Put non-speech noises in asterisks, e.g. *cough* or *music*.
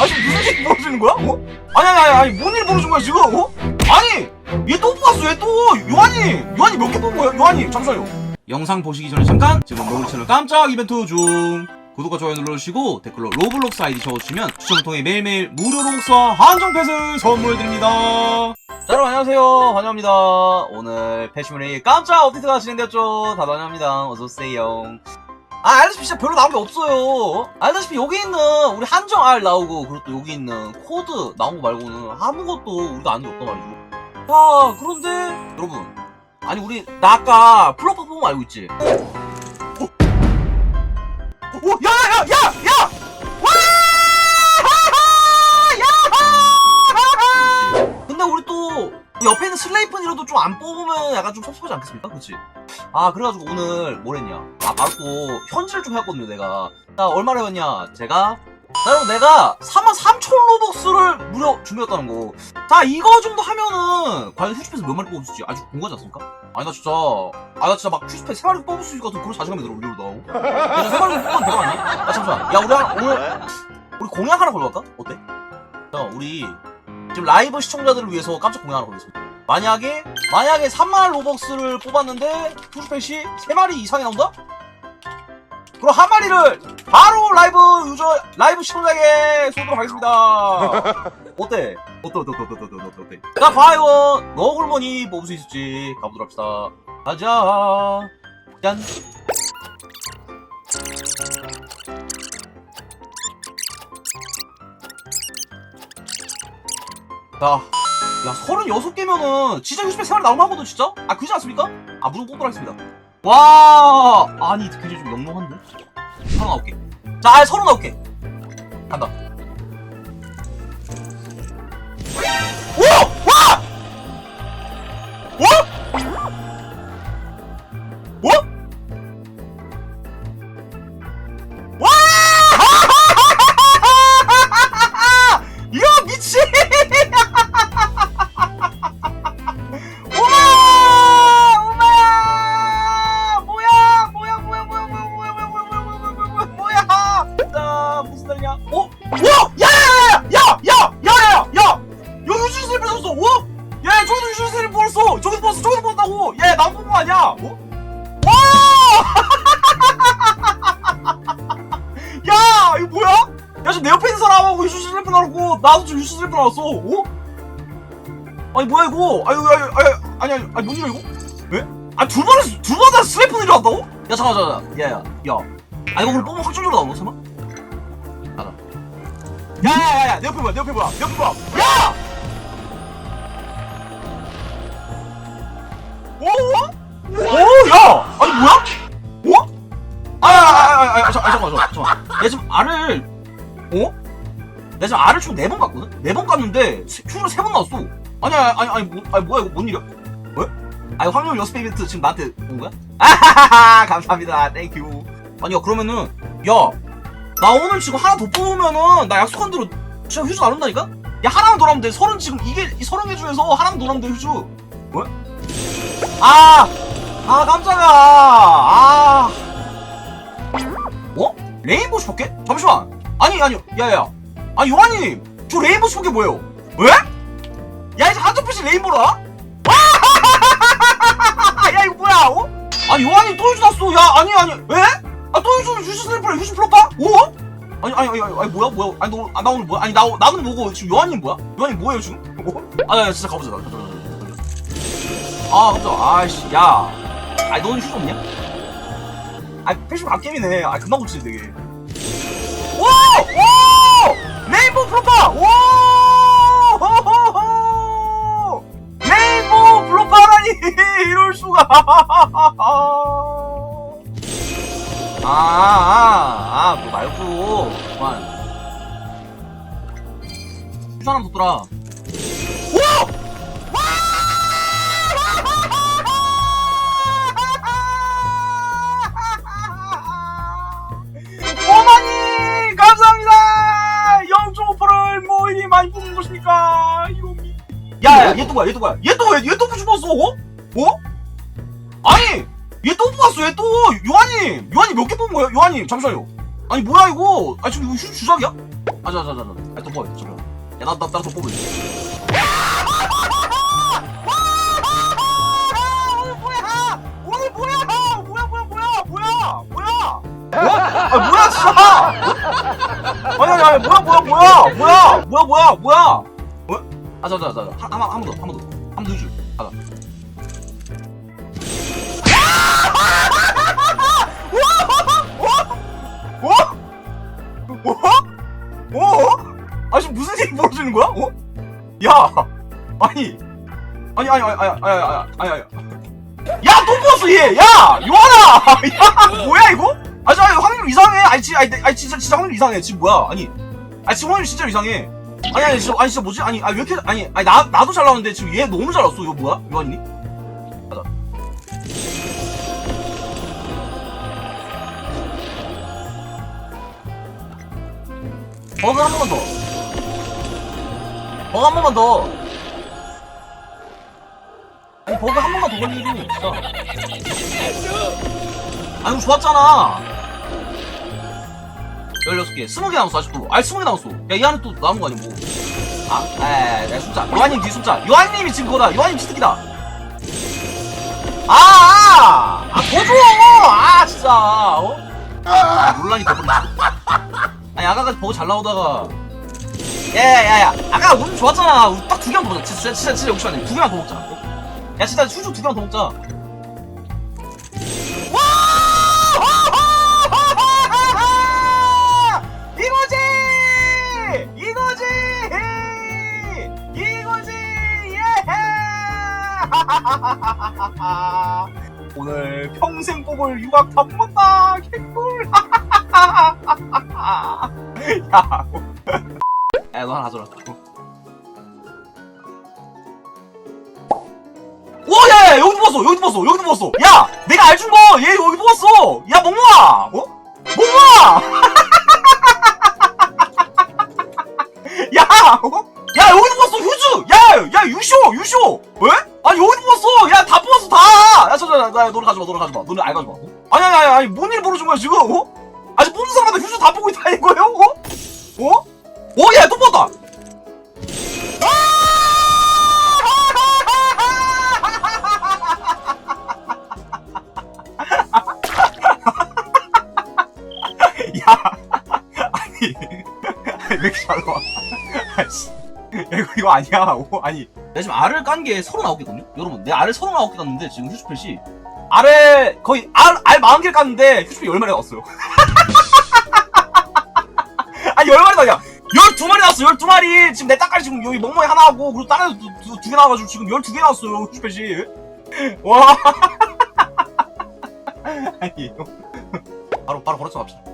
아 지금 무슨 일 벌어지는 거야? 어? 아니 아니 아니 아니 뭔일 벌어진 거야 지금? 어? 아니 얘 또 뽑았어 얘 또. 요한이 요한이 몇 개 뽑은 거야? 요한이 잠시만요. 영상 보시기 전에 잠깐 지금 너구리 채널 깜짝 이벤트 중. 구독과 좋아요 눌러주시고 댓글로 로블록스 아이디 적어주시면 추첨을 통해 매일매일 무료 로블록스와 한정 패스 선물해드립니다. 자, 여러분 안녕하세요. 환영합니다. 오늘 패시문의 깜짝 업데이트가 진행되었죠. 다들 환영합니다. 어서오세요 아 알다시피 진짜 별로 나온 게 없어요 알다시피 여기 있는 우리 한정 R 나오고 그리고 또 여기 있는 코드 나온 거 말고는 아무것도 우리가 아는 게 없단 말이죠 아 그런데 여러분 아니 우리 나 아까 플로퍼 뽑은 거 알고 있지? 어? 야, 야! 또 옆에 있는 슬레이픈이라도 좀 안 뽑으면 약간 좀 섭섭하지 않겠습니까? 그렇지? 아 그래가지고 오늘 뭘 했냐? 아 바로 또 현질을 좀 해왔거든요 내가. 자 얼마나 했냐? 제가 자 여러분 내가 43,000 로벅스를 무려 준비했다는 거. 자 이거 정도 하면은 과연 휴즈패스 몇 마리 뽑을 수 있지? 아주 궁금하지 않습니까? 아니 나 진짜 아 나 진짜 막 휴즈패스 세 마리 뽑을 수 있을 것 같은 그런 자신감이 들어 우리 이러다. 야, 세 마리 뽑으면 되거 아니야? 아 잠시만. 야 우리 하나, 오늘 우리 공약 하나 걸어갈까? 어때? 자 우리 지금 라이브 시청자들을 위해서 깜짝 공약 하겠습니다. 만약에 만약에 3만 로벅스를 뽑았는데 투스펫이 3마리 이상이 나온다? 그럼 한 마리를 바로 라이브 유저 라이브 시청자에게 쏘도록 하겠습니다. *laughs* 어때? 어때? 어때? 어때? 어때? 어때? 어때? 나 과연 너굴머니 뽑을 뭐 수 있을지 가보도록 합시다. 가자. 짠. 자, 야, 36개면은 진짜 요즘에 세마리 나올 만 하거든, 진짜? 아, 그지 않습니까? 아, 무조건 뽑도록 하겠습니다. 와, 아니, 굉장히 좀 영롱한데? 39개. 자, 아, 39개. 간다. 오! 와! 오! 거 아니야? 어? 와! *laughs* 야! 이거 뭐야? 야, 지금 내 옆에 있는 사람하고 유주 슬리프 나왔고, 나도 지금 유주 슬리프 나왔어. 어? 아니, 뭐야, 이거? 아유, 아유, 아유, 아니, 아니, 아니, 뭔 일이야, 이거? 왜? 아, 두 번을, 두번 다 슬리프 일어났다고? 야, 잠깐, 잠깐, 야, 야, 야. 아, 이거 오늘 뽑으면 확정적으로 나오나, 설마? 나가. 야, 야, 야, 야, 내 옆에 뭐야, 내 옆에 뭐야, 내 옆에 뭐야. 야! 잠깐만, 잠깐만, 잠깐만. 얘 지금 알을, 어? 내가 지금 알을 총 4번 갔거든? 4번 갔는데, 큐를 3번 나왔어. 아니, 아니, 아니, 아니, 뭐, 아니, 뭐야, 이거 뭔 일이야? 왜? 아니, 확률 6배 이벤트 지금 나한테 온 거야? 아하하하, 감사합니다. 땡큐. 아니, 야, 그러면은, 야, 나 오늘 지금 하나 더 뽑으면은, 나 약속한 대로 진짜 휴즈 나눈다니까? 야, 하나만 돌아오면 돼. 서른 지금, 이게, 이 서른 개 중에서 하나만 돌아오면 돼, 휴즈. 왜? 아! 아, 깜짝이야. 아. 어? 레인보우 슈퍼켓? 잠시만. 아니, 아니, 야야. 아니, 요한님. 저 레인보우 슈퍼켓 뭐예요? 왜? 야, 이제 한쪽빛이 레인보우라? 와! *laughs* 야, 이거 뭐야, 어? 아니, 요한님 또 해주났어. 야, 아니, 아니, 왜? 아, 또 해주는 휴지 슬리퍼래, 휴지 플로파? 어? 아니, 아니, 아니, 아니, 뭐야, 뭐야. 아니, 너, 아, 나 오늘 뭐야? 아니, 나, 나는 뭐고, 지금 요한님 뭐야? 요한님 뭐예요, 지금? 어? 아, 야, 진짜 가보자. 나, 가보자, 가보자. 아, 깜짝 아이씨, 야. 아니, 너는 휴지 없냐? 아, 패션 갓게임이네. 아, 금방 고치네, 되게. 오! 오! 레인보우 플로파! 오! *laughs* 레인보우 플로파라니! *laughs* 이럴 수가! *laughs* 아, 아, 아, 뭐 말고. 그만. 하나 뒀더라. 얘도 뭐야 얘도 뭐야 얘도 왜 얘도 부집었어 어? 어? 아니 얘 또 뽑았어 얘 또. 요한님 요한님 몇 개 뽑은 거야? 요한님 잠시만요. 아니 뭐야 이거? 아니 지금 이거 휴, 주작이야? 아자자자자 아니 또 뽑아야 돼 잠시만 야나나나또 뽑을래 아 뭐야 진짜 아니 아니 아니 뭐야? 뭐야 뭐야? 뭐야 뭐야? 뭐야 뭐야? 어? 아자자 자 한한번더한 번 더 한 번 더 한 번 더 해줘 가자 어? 어? 어? 아 지금 무슨 일이 벌어지는 거야? 어? 야 아니 아니 아니 아니 아니 아니 아니 아니 야 또 뽑았어 얘! 야! 요하나! *laughs* 야 뭐야 이거? 아니 아니 확률 이상해 아니 진짜 아니, 아니 진짜 진짜 확률 이상해 지금 뭐야 아니 아니 지금 확률 진짜 이상해 아니 아니 진짜 아니 진짜 뭐지? 아니 아니 왜 이렇게 아니 아니 나 나도 잘 나오는데 지금 얘 너무 잘 나왔어 이거 뭐야? 요한이? 가자 버그 한 번만 더. 버그 한 번만 더. 아니 버그 한 번만 더 걸리니 진짜. 아니 좋았잖아. 16개, 20개 남았어 아직도. 아니 20개 남았어. 야 이 안에 또 남은 거 아니야 뭐. 아, 에이, 내 숫자. 요한님 뒤 숫자. 요한님이 지금 그거다. 요한님 치트키다. 아, 아, 아, 더 줘! 아, 진짜, 어? 아, 본다. 아니 아까까지 보고 잘 나오다가 야 야 야 야 아까 오늘 좋았잖아 딱 두 개만 더 먹자 진짜 진짜 진짜 욕심 아니야 두 개만 더 먹자 어? 야 진짜 수주 두 개만 더 먹자 *laughs* 오늘 평생 뽑을 유학 다 뽑았다 개꿀 *laughs* 야, 야, 너 하나 가져라. 오, 야, 야, 여기도 뽑았어, 여기도 뽑았어, 여기도 뽑았어. 야, 내가 알준 거, 얘 여기 뽑았어. 야, 멍멍아, 어? 멍멍아. *laughs* 야, 어? 야, 여기도 뽑았어, 휴즈. 야, 야, 유쇼, 유쇼. 왜? 아니 여기도 뽑았어. 야, 다 뽑았어, 다. 야, 저, 저, 나, 너를 가져봐, 너를 가져봐. 너를 알 가져봐. 어? 아니, 아니, 아니, 아니, 뭔일 벌어진 거야 지금? 어? 아직 뽑는 사람마다 휴즈 다 뽑고 있다는 거예요? 어? 어? 어? 야, 또 뽑았다! *laughs* 야, 아니, 왜 이렇게 잘 나와? 아이씨. 야, 이거, 이거 아니야. 오, 아니. 내가 지금 알을 깐게 39개거든요? 여러분, 내 알을 39개 깠는데, 지금 휴즈펫이. 알을, 거의, 알, 알 40개를 깠는데, 휴즈펫 10마리 나왔어요. *laughs* 아니 10마리 나냐 12마리 나왔어 12마리. 지금 내 딱까지 지금 여기 멍멍이 하나 하고 그리고 다른 애도 두, 두, 개 나와가지고 지금 12개 나왔어요 슈펫이. *laughs* 와. *laughs* 아니 바로 바로 걸어서 갑시다